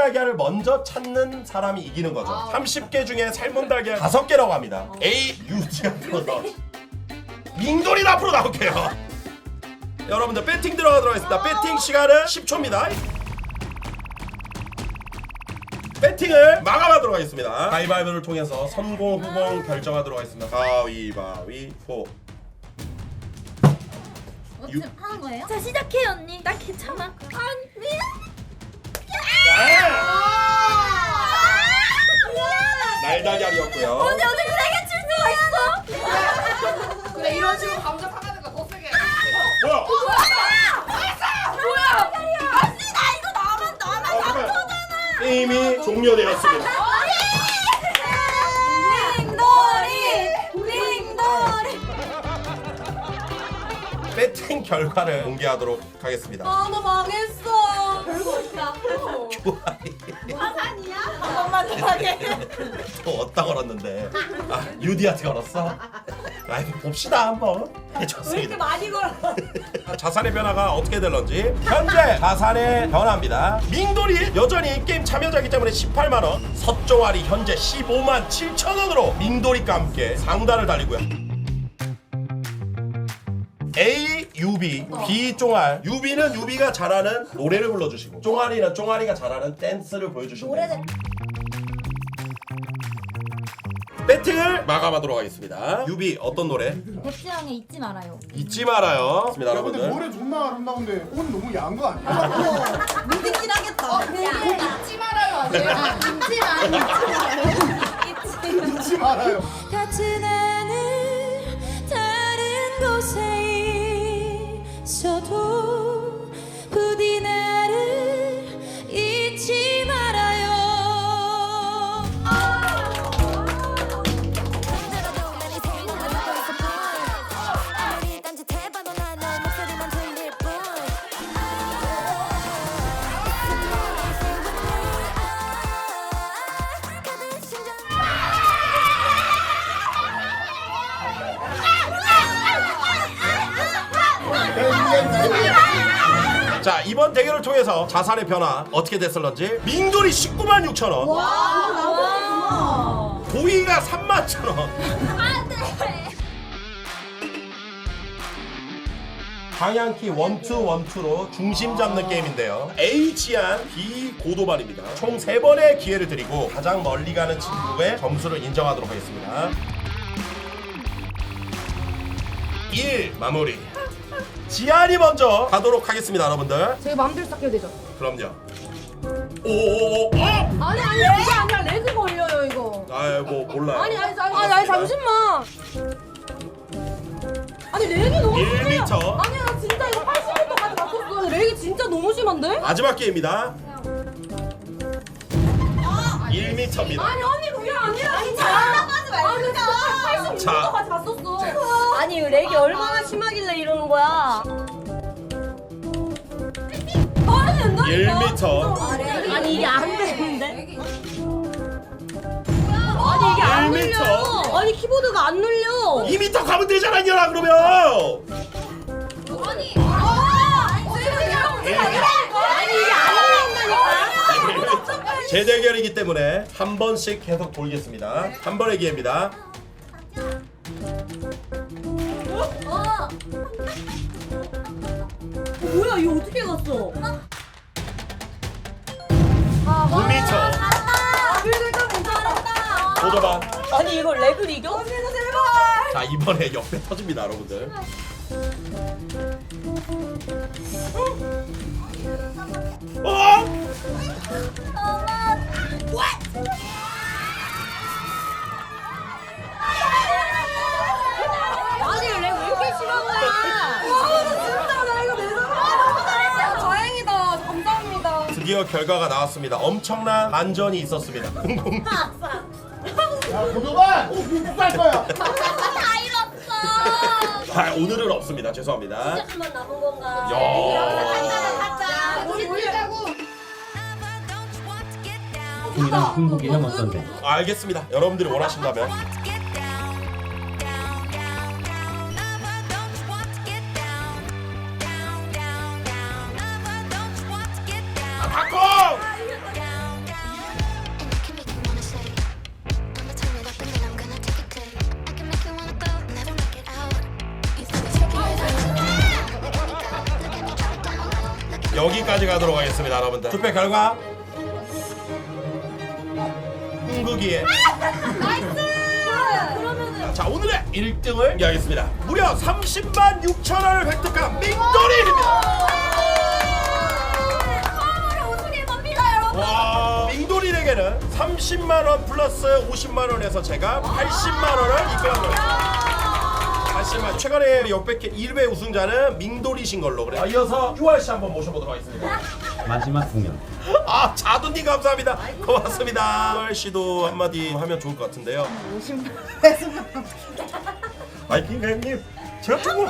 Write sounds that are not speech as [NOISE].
달걀을 먼저 찾는 사람이 이기는 거죠. 아. 30개 중에 삶은 달걀 5개라고 합니다. A 유지 앞으로 나오. 민돌이 앞으로 나올게요. 여러분들 배팅 들어가도록 하겠습니다. 배팅 시간은 10초입니다. 배팅을 마감하도록 하겠습니다. 가위바위보를 통해서 선공 후공 결정하도록 하겠습니다. 가위바위보. 유- 어떻게 하는 거예요? 자 시작해 언니. 나 괜찮아. 아니 미안. 날달걀이었고요. 언니 어떻게 세게 칠 수가 있어? 그래 이런 식으로 감정 상하니까 더 세게. 뭐야? 뭐야? 언니 나 이거 나만 나만 어, 게임이 종료되었습니다. 링돌이 링돌이. 배팅 결과를 공개하도록 하겠습니다. 아나 망했어. 별거 없다. [LAUGHS] 화산이야? 한 번만 더 하게. 또 어디다 걸었는데? 아 유디한테 걸었어? 아 이거 봅시다 한번. 네, 좋습니다. 많이 걸어? 자산의 변화가 어떻게 될런지 현재 자산의 변화입니다. 민돌이 여전히 게임 참여자이기 때문에 18만 원, 서종아리 현재 15만 7천 원으로 민돌이과 함께 상단을 달리고요. A 유비, B 쫑알. 유비는 유비가 잘하는 노래를 불러주시고, 쫑알이는 쫑알이가 잘하는 댄스를 보여주시고. 노래는 배팅을 마감하도록 하겠습니다. 유비 어떤 노래? 백지영의 잊지 말아요. 잊지 말아요. 야 근데 여러분들. 노래 존나 아름다운데 [LAUGHS] 옷 너무 야한 거 아니야? 믿음긴 하겠다. 잊지 말아요 아니에요? 잊지 마. 잊지 마. 잊지 말아요. 같은 하늘 다른 곳에 있어도 자 이번 대결을 통해서 자산의 변화 어떻게 됐을런지 민돌이 19만 6천 원 와. 도희가 3만 천 원. 방향키 원투 원투로 중심 잡는 게임인데요. 치안, B 고도반입니다. 총 3번의 기회를 드리고 가장 멀리 가는 친구의 점수를 인정하도록 하겠습니다. 1 마무리. 지안이 먼저 가도록 하겠습니다, 여러분들. 제 마음대로 닦여야 되죠. 그럼요. 오오오 어! 아니 아니 그게 아니라 레그 걸려요 이거. 아이 뭐 몰라요. 아니 아니 아니 아니, 아니 잠시만. 아니 렉이 너무 1m. 심해요. 아니야 나 진짜 이거 80m까지 맞췄어. 렉이 진짜 너무 심한데? 마지막 게임입니다. 1m입니다. 아니 언니 그게 아니라 렉이 얼마나 심하길래 이러는 거야? 말이 된다니까. 1m. 아니 이게 안 되는데? 아니 이게 안 1m. 눌려. 아니 키보드가 안 눌려. 2m 가면 되잖아, 이년아, 그러면! 아니. 아니 이게 안 눌린다니까. 재대결이기 때문에 한 번씩 계속 돌겠습니다. 한 번의 기회입니다. 뭐야 이거 어떻게 갔어? 9m. 그러니까 괜찮았다. 고도반. 아니 이걸 렉을 이겨? 언니가 제발. 자, 이번에 옆에 터집니다, 여러분들. 어? 아니 드디어 결과가 나왔습니다. 엄청난 반전이 있었습니다. [LAUGHS] 야 고도반 못살 거야. [LAUGHS] 다 잃었어. 아, 오늘은 없습니다. 죄송합니다. 조금만 남은 건가? 야. 가자. 우리 올리자고. 분당 중국이랑 어떤데? 알겠습니다. 여러분들이 원하신다면. 바꿔! 여기까지 가도록 하겠습니다, 여러분들. 투표 결과 흥국이의 자 오늘의 1등을 공개하겠습니다. 무려 30만 6천 원을 획득한 밍돌이입니다. 와 밍돌이에게는 30만 원 플러스 50만 원에서 제가 80만 원을 입금합니다. 80만 최근에 역백회 1회 우승자는 밍돌이신 걸로 그래 아, 이어서 유알 씨 한번 모셔보도록 하겠습니다. 마지막 공연. 아 자두님 감사합니다. 고맙습니다. 유알 씨도 한마디 하면 좋을 것 같은데요. 50만 원 아이 킹가님 제가 조금